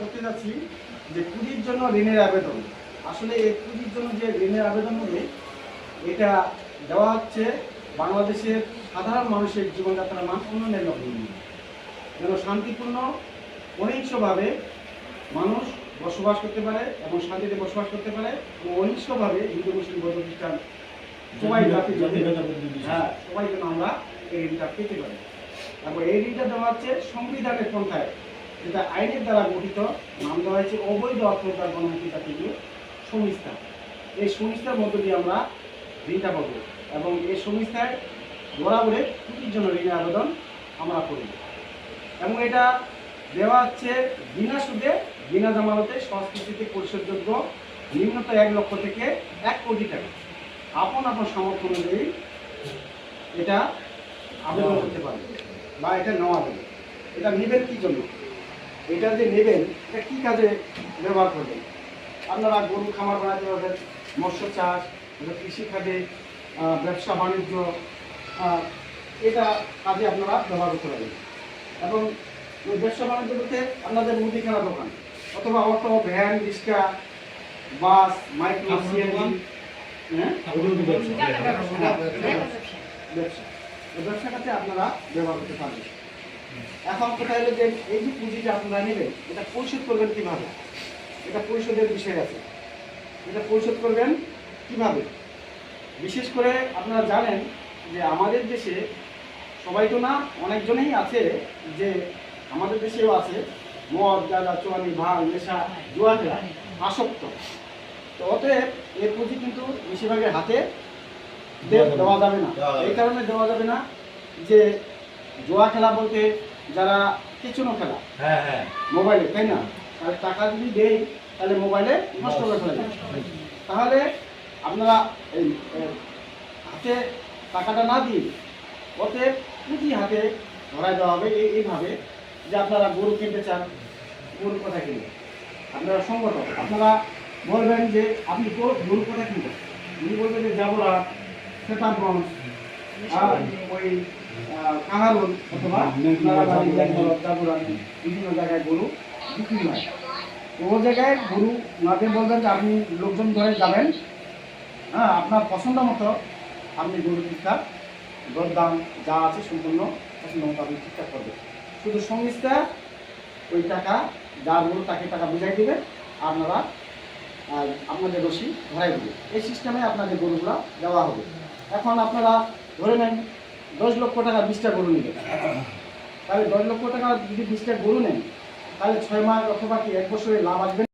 করতে যাচ্ছি যে পুঁজির জন্য ঋণের আবেদন। আসলে এই পুঁজির জন্য যে ঋণের আবেদন হবে এটা দেওয়া হচ্ছে বাংলাদেশের সাধারণ মানুষের জীবনযাত্রার মান উন্নয়নের লক্ষ্যে যেন শান্তিপূর্ণ অহিংসভাবে মানুষ বসবাস করতে পারে এবং শান্তিতে বসবাস করতে পারে এবং অহিংসভাবে হিন্দু মুসলিম বৌদ্ধ খ্রিস্টান সবাই জাতি জাতি হ্যাঁ সবাই যেন আমরা এই ঋণটা পেতে পারি। তারপর এই ঋণটা দেওয়া হচ্ছে সংবিধানের পন্থায়। যেটা আইনের দ্বারা গঠিত, নাম দেওয়া হয়েছে অবৈধ অর্থদার গণমুখী জাতীয় সংস্থা। এই সংস্থার মধ্য দিয়ে আমরা ঋণটা পাবো এবং এই সংস্থায় বরাবরে পুঁজির জন্য ঋণের আবেদন আমরা করি। এবং এটা দেওয়া হচ্ছে বিনা সুদে, বিনা জামানতে সংস্কৃতিতে পরিশোধযোগ্য নিম্নত এক লক্ষ থেকে এক কোটি টাকা। আপন আপন সামর্থ্য অনুযায়ী এটা আবেদন করতে পারবে বা এটা নেওয়া যাবে। এটা নেবেন কি জন্য। এটা যে নেবেন এটা কি কাজে ব্যবহার করবেন? আপনারা গরু খামার বানাতে পারবেন মৎস্য চাষ কৃষিখাতে ব্যবসা বাণিজ্য এটা কাজে আপনারা ব্যবহার করতে পারবেন। এবং ব্যবসা বাণিজ্য বলতে আপনাদের মুদিখানা দোকান অথবা auto van rickshaw bus micro CNG হ্যাঁ? ব্যবসা। এই ব্যবসাটাতে আপনারা ব্যবহার করতে পারবেন। এখন কথা হলো যে এই যে পুঁজিটা আপনারা নেবেন এটা পরিশোধ করবেন কীভাবে? এটা পরিশোধের বিষয় আছে। এটা পরিশোধ করবেন কীভাবে? বিশেষ করে আপনারা জানেন যে আমাদের দেশে সবাই তো না অনেকজনেই আছে যে আমাদের দেশেও আছে মদ গাঁজা চুয়ানি ভাঙ নেশা জুয়া খেলা আসক্ত। তো অতএব এই পুঁজি কিন্তু বেশিরভাগের হাতে দেওয়া যাবে না। এই কারণে দেওয়া যাবে না যে জুয়া খেলা বলতে যারা কিচুনো খেলা হ্যাঁ হ্যাঁ। মোবাইলে তাই না? তাহলে টাকা যদি দেই তাহলে মোবাইলে নষ্ট করে ফেলা যায়। তাহলে আপনারা এই হাতে টাকাটা না দিয়ে ওতে পুঁজি হাতে ধরাই দেওয়া হবে। এইভাবে যে আপনারা গরু কিনতে চান গরু কোথায় কিনবেন আপনারা সংগঠন আপনারা বলবেন যে আপনি গরু কোথায় কিনবেন? উনি বলবেন যে যাবরা আর ওই বিভিন্ন জায়গায় গরু বিক্রি হয় জায়গায় গরু যে আপনি লোকজন ধরে যাবেন হ্যাঁ আপনার পছন্দ মতো আপনি গরু ঠিকঠাক দরদাম যা আছে সম্পূর্ণ পছন্দ মতো আপনি ঠিকঠাক করবেন শুধু সংস্থা ওই টাকা যার গরু তাকে টাকা বুঝাই দেবে আপনারা আপনাদের রসি ধরাই দেবে। এই সিস্টেমে আপনাদের গরুগুলো দেওয়া হবে। এখন আপনারা ধরে নেন, দশ লক্ষ টাকা বিশটা গরু নিবে। তাহলে দশ লক্ষ টাকা যদি বিশটা গরু নেন, তাহলে ছয় মাস অথবা কি এক বছরে লাভ আসবে